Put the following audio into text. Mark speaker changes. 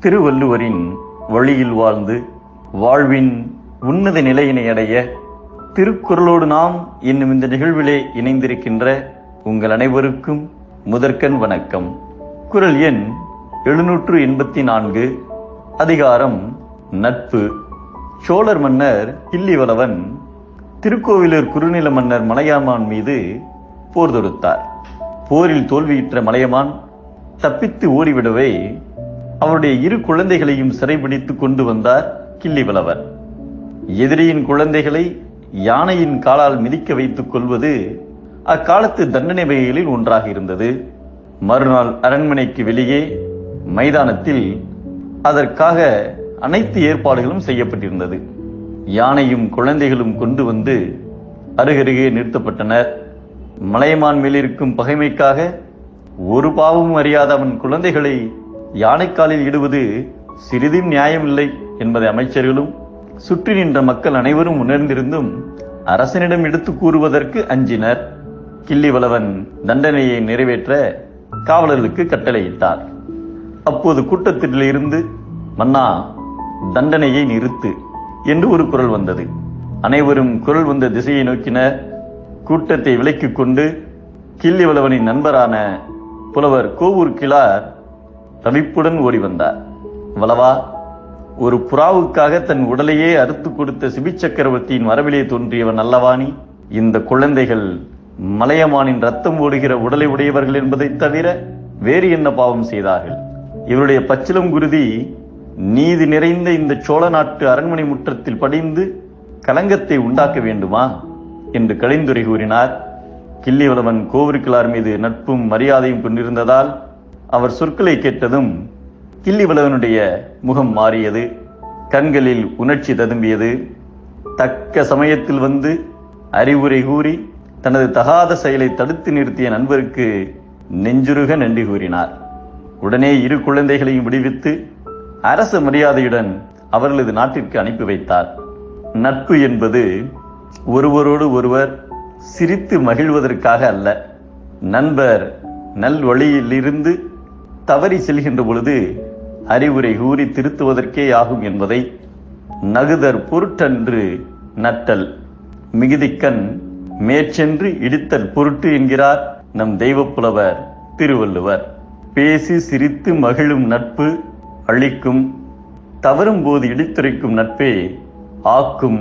Speaker 1: திருவள்ளுவரின் வழியில் வாழ்ந்து வாழ்வின் உன்னத நிலையினை அடைய திருக்குறளோடு நாம் என்னும் இந்த நிகழ்விலே இணைந்திருக்கின்ற உங்கள் அனைவருக்கும் முதற்கண் வணக்கம். குரல் எண் எழுநூற்று எண்பத்தி நான்கு அதிகாரம் நட்பு. சோழர் மன்னர் கிள்ளிவளவன் திருக்கோவிலூர் குறுநில மன்னர் மலையாமான் மீது போர் தொடுத்தார். போரில் தோல்வியுற்ற மலையமான் தப்பித்து ஓடிவிடவே அவருடைய இரு குழந்தைகளையும் சிறைபிடித்து கொண்டு வந்தார் கிள்ளிவளவர். எதிரியின் குழந்தைகளை யானையின் காலால் மிதிக்க வைத்துக் கொள்வது அக்காலத்து தண்டனை வகைகளில் ஒன்றாக இருந்தது. மறுநாள் அரண்மனைக்கு வெளியே மைதானத்தில் அதற்காக அனைத்து ஏற்பாடுகளும் செய்யப்பட்டிருந்தது. யானையும் குழந்தைகளும் கொண்டு வந்து அருகருகே நிறுத்தப்பட்டனர். மலையமான் மேலிருக்கும் பகைமைக்காக ஒரு பாவமும் அறியாத அவன் குழந்தைகளை யானைக்காலில் இடுவது சிறிதும் நியாயமில்லை என்பதை அமைச்சர்களும் சுற்றி நின்ற மக்கள் அனைவரும் உணர்ந்திருந்தும் அரசனிடம் எடுத்து கூறுவதற்கு அஞ்சினர். கிள்ளிவளவன் தண்டனையை நிறைவேற்ற காவலர்களுக்கு கட்டளையிட்டார். அப்போது கூட்டத்தில் இருந்து மன்னா தண்டனையை நிறுத்து என்று ஒரு குரல் வந்தது. அனைவரும் குரல் வந்த திசையை நோக்கினர். கூட்டத்தை விலக்கிக் கொண்டு கிள்ளிவளவனின் நண்பரான புலவர் கோவூர் கிளார் தவிப்புடன் ஓடி வந்தார் வளவா ஒரு புறாவுக்காக தன் உடலையே அறுத்து கொடுத்த சிபி சக்கரவர்த்தியின் மரபிலே தோன்றியவன் அல்லவாணி இந்த குழந்தைகள் மலையமானின் ரத்தம் ஓடுகிற உடலை உடையவர்கள் என்பதைத் தவிர வேறு என்ன பாவம் செய்தார்கள்? இவருடைய பச்சிலம் குருதி நீதி நிறைந்த இந்த சோழ நாட்டு அரண்மனை முற்றத்தில் படிந்து கலங்கத்தை உண்டாக்க வேண்டுமா? என்று கலைந்துரை கூறினார். கிள்ளிவளவன் கோவிற்கிளார் மீது நட்பும் மரியாதையும் கொண்டிருந்ததால் அவர் சொற்களை கேட்டதும் கிள்ளிவளவனுடைய முகம் மாறியது கண்களில் உணர்ச்சி ததும்பியது. தக்க சமயத்தில் வந்து அறிவுரை கூறி தனது தகாத செயலை தடுத்து நிறுத்திய நண்பருக்கு நெஞ்சுருக நன்றி கூறினார். உடனே இரு குழந்தைகளையும் விடுவித்து அரசு மரியாதையுடன் அவர்களது நாட்டிற்கு அனுப்பி வைத்தார். நட்பு என்பது ஒருவரோடு ஒருவர் சிரித்து மகிழ்வதற்காக அல்ல. நண்பர் நல்வழியிலிருந்து தவறி செல்கின்ற பொழுது அறிவுரை கூறி திருத்துவதற்கே ஆகும் என்பதை நகுதர் பொருட்டன்று நட்டல் மிகுதிக்கண் மேற்சென்று இடித்தல் பொருட்டு என்கிறார் நம் தெய்வப்புலவர் திருவள்ளுவர். பேசி சிரித்து மகிழும் நட்பு அழிக்கும் தவறும் போது இடித்துரைக்கும் நட்பே ஆக்கும்